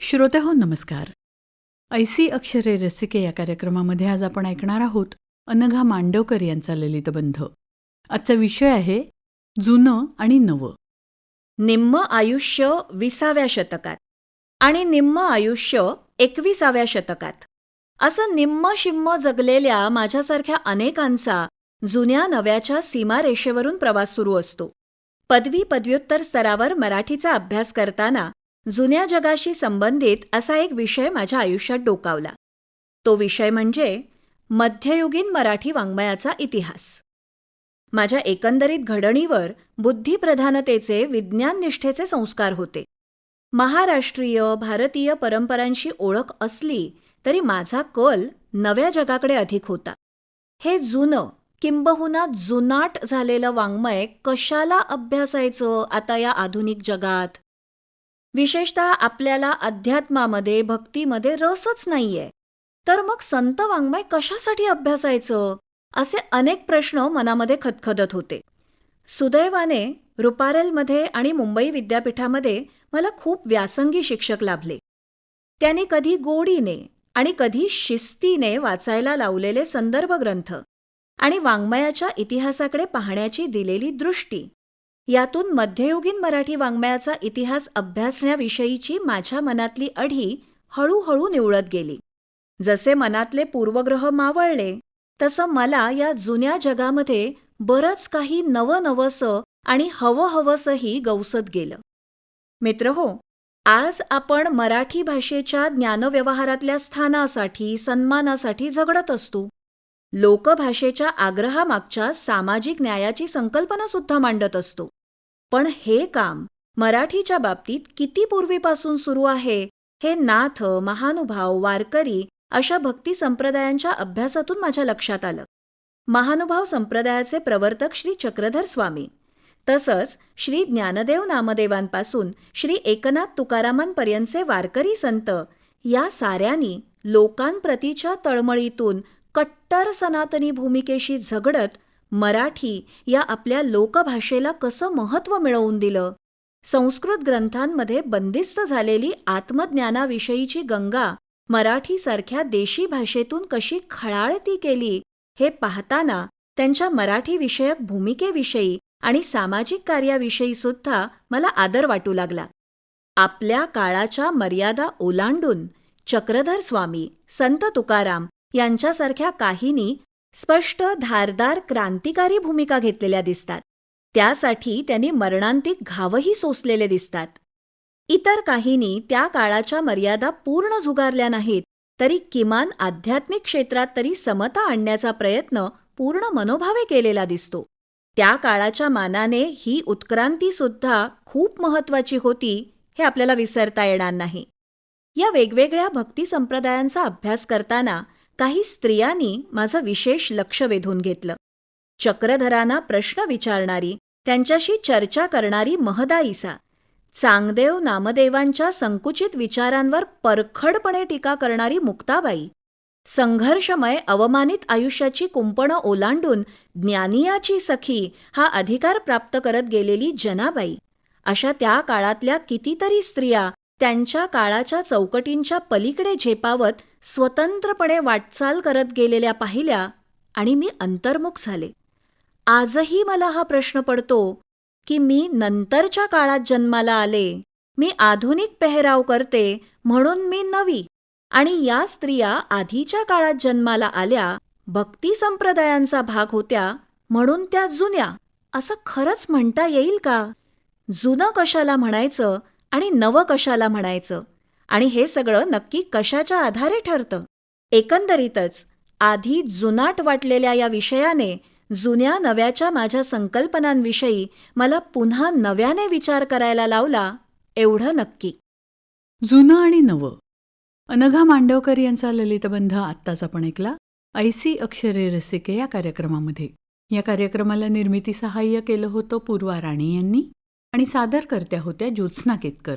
श्रोते हो नमस्कार. ऐसी अक्षरे रसिके या कार्यक्रमामध्ये आज आपण ऐकणार आहोत अनघा मांडवकर यांचा ललितबंध आजचा विषय आहे जुनं आणि नवं. निम्म आयुष्य विसाव्या शतकात आणि निम्म आयुष्य एकविसाव्या शतकात. असं निम्म शिम्म जगलेल्या माझ्यासारख्या अनेकांचा जुन्या नव्याच्या सीमारेषेवरून प्रवास सुरू असतो. पदवी पदव्युत्तर स्तरावर मराठीचा अभ्यास करताना जुन्या जगाशी संबंधित असा एक विषय माझ्या आयुष्यात डोकावला. तो विषय म्हणजे मध्ययुगीन मराठी वाङ्मयाचा इतिहास. माझ्या एकंदरीत घडणीवर बुद्धिप्रधानतेचे विज्ञाननिष्ठेचे संस्कार होते. महाराष्ट्रीय भारतीय परंपरांशी ओळख असली तरी माझा कल नव्या जगाकडे अधिक होता. हे जुनं किंबहुना जुनाट झालेलं वाङ्मय कशाला अभ्यासायचं आता या आधुनिक जगात? विशेषतः आपल्याला अध्यात्मामध्ये भक्तीमध्ये रसच नाहीये. तर मग संत वाङ्मय कशासाठी अभ्यासायचं? असे अनेक प्रश्न मनामध्ये खदखदत होते. सुदैवाने रुपारेलमध्ये आणि मुंबई विद्यापीठामध्ये मला खूप व्यासंगी शिक्षक लाभले. त्यांनी कधी गोडीने आणि कधी शिस्तीने वाचायला लावलेले संदर्भ ग्रंथ आणि वाङ्मयाच्या इतिहासाकडे पाहण्याची दिलेली दृष्टी यातून मध्ययुगीन मराठी वाङ्मयाचा इतिहास अभ्यासण्याविषयीची माझ्या मनातली अढी हळूहळू निवळत गेली. जसे मनातले पूर्वग्रह मावळले तसं मला या जुन्या जगामध्ये बरंच काही नवनवसं आणि हवंहवसंही गवसत गेलं. मित्र हो आज आपण मराठी भाषेच्या ज्ञानव्यवहारातल्या स्थानासाठी सन्मानासाठी झगडत असतो. लोकभाषेच्या आग्रहामागच्या सामाजिक न्यायाची संकल्पना सुद्धा मांडत असतो. पण हे काम मराठीच्या बाबतीत किती पूर्वीपासून सुरू आहे हे नाथ महानुभाव वारकरी अशा भक्ती संप्रदायांच्या अभ्यासातून माझ्या लक्षात आलं. महानुभाव संप्रदायाचे प्रवर्तक श्री चक्रधर स्वामी. तसंच श्री ज्ञानदेव नामदेवांपासून श्री एकनाथ तुकारामांपर्यंतचे वारकरी संत या साऱ्यांनी लोकांप्रतीच्या तळमळीतून कट्टर सनातनी भूमिकेशी झगडत मराठी या आपल्या लोकभाषेला कसं महत्त्व मिळवून दिलं? संस्कृत ग्रंथांमध्ये बंदिस्त झालेली आत्मज्ञानाविषयीची गंगा मराठीसारख्या देशी भाषेतून कशी खळाळती केली हे पाहताना त्यांच्या मराठी विषयक भूमिकेविषयी आणि सामाजिक कार्याविषयी सुद्धा मला आदर वाटू लागला. आपल्या काळाच्या मर्यादा ओलांडून चक्रधर स्वामी संत तुकाराम यांच्यासारख्या काहींनी स्पष्ट धारदार क्रांतिकारी भूमिका घेतलेल्या दिसतात. त्यासाठी त्यांनी मरणांतिक घावही सोसलेले दिसतात. इतर काहींनी त्या काळाच्या मर्यादा पूर्ण झुगारल्या नाहीत तरी किमान आध्यात्मिक क्षेत्रात तरी समता आणण्याचा प्रयत्न पूर्ण मनोभावे केलेला दिसतो. त्या काळाच्या मानाने ही उत्क्रांती सुद्धा खूप महत्वाची होती हे आपल्याला विसरता येणार नाही. या वेगवेगळ्या भक्ती संप्रदायांचा अभ्यास करताना काही स्त्रियांनी माझं विशेष लक्ष वेधून घेतलं. चक्रधरांना प्रश्न विचारणारी त्यांच्याशी चर्चा करणारी महदाईसा चांगदेव नामदेवांच्या संकुचित विचारांवर परखडपणे टीका करणारी मुक्ताबाई संघर्षमय अवमानित आयुष्याची कुंपणं ओलांडून ज्ञानियाची सखी हा अधिकार प्राप्त करत गेलेली जनाबाई अशा त्या काळातल्या कितीतरी स्त्रिया त्यांच्या काळाच्या चौकटींच्या पलीकडे झेपावत स्वतंत्रपणे वाटचाल करत गेलेल्या पाहिल्या आणि मी अंतर्मुख झाले. आजही मला हा प्रश्न पडतो की मी नंतरच्या काळात जन्माला आले मी आधुनिक पेहराव करते म्हणून मी नवी आणि या स्त्रिया आधीच्या काळात जन्माला आल्या भक्ती संप्रदायांचा भाग होत्या म्हणून त्या जुन्या. असं खरंच म्हणता येईल का? जुनं कशाला म्हणायचं आणि नवं कशाला म्हणायचं? आणि हे सगळं नक्की कशाच्या आधारे ठरतं? एकंदरीतच आधी जुनाट वाटलेल्या या विषयाने जुन्या नव्याच्या माझ्या संकल्पनांविषयी मला पुन्हा नव्याने विचार करायला लावला एवढं नक्की. जुनं आणि नवं. अनघा मांडवकर यांचा ललितबंध आत्ताच आपण ऐकला. ऐसी अक्षरे रसिके या कार्यक्रमामध्ये. या कार्यक्रमाला निर्मिती सहाय्य केलं होतं पूर्वा राणे यांनी आणि सादरकर्त्या होत्या ज्योत्स्ना केतकर.